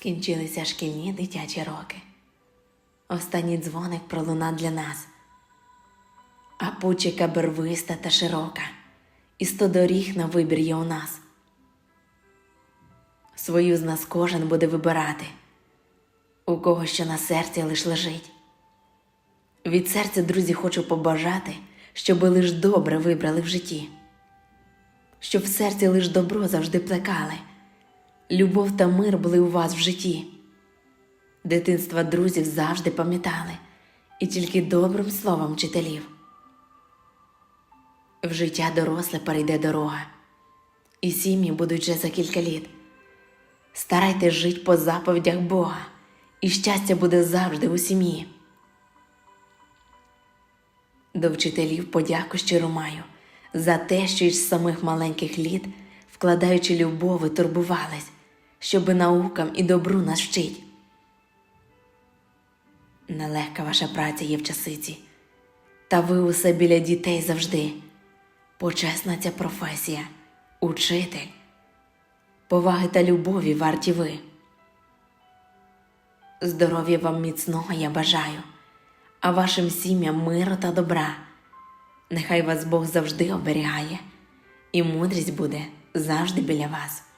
Скінчилися шкільні дитячі роки. Останній дзвоник пролуна для нас, а пучика бервиста та широка, і сто доріг на вибір є у нас. Свою з нас кожен буде вибирати, у кого що на серці лиш лежить. Від серця, друзі, хочу побажати, щоби лиш добре вибрали в житті, щоб в серці лиш добро завжди плекали, любов та мир були у вас в житті. Дитинства друзів завжди пам'ятали і тільки добрим словом вчителів. В життя доросле перейде дорога, і сім'ї будуть вже за кілька літ. Старайтесь жить по заповідях Бога, і щастя буде завжди у сім'ї. До вчителів подяку щиро маю за те, що із самих маленьких літ, вкладаючи любов, турбувались, щоби наукам і добру нас вчить. Нелегка ваша праця є в часиці, та ви усе біля дітей завжди. Почесна ця професія, учитель, поваги та любові варті ви. Здоров'я вам міцного я бажаю, а вашим сім'ям миру та добра. Нехай вас Бог завжди оберігає, і мудрість буде завжди біля вас.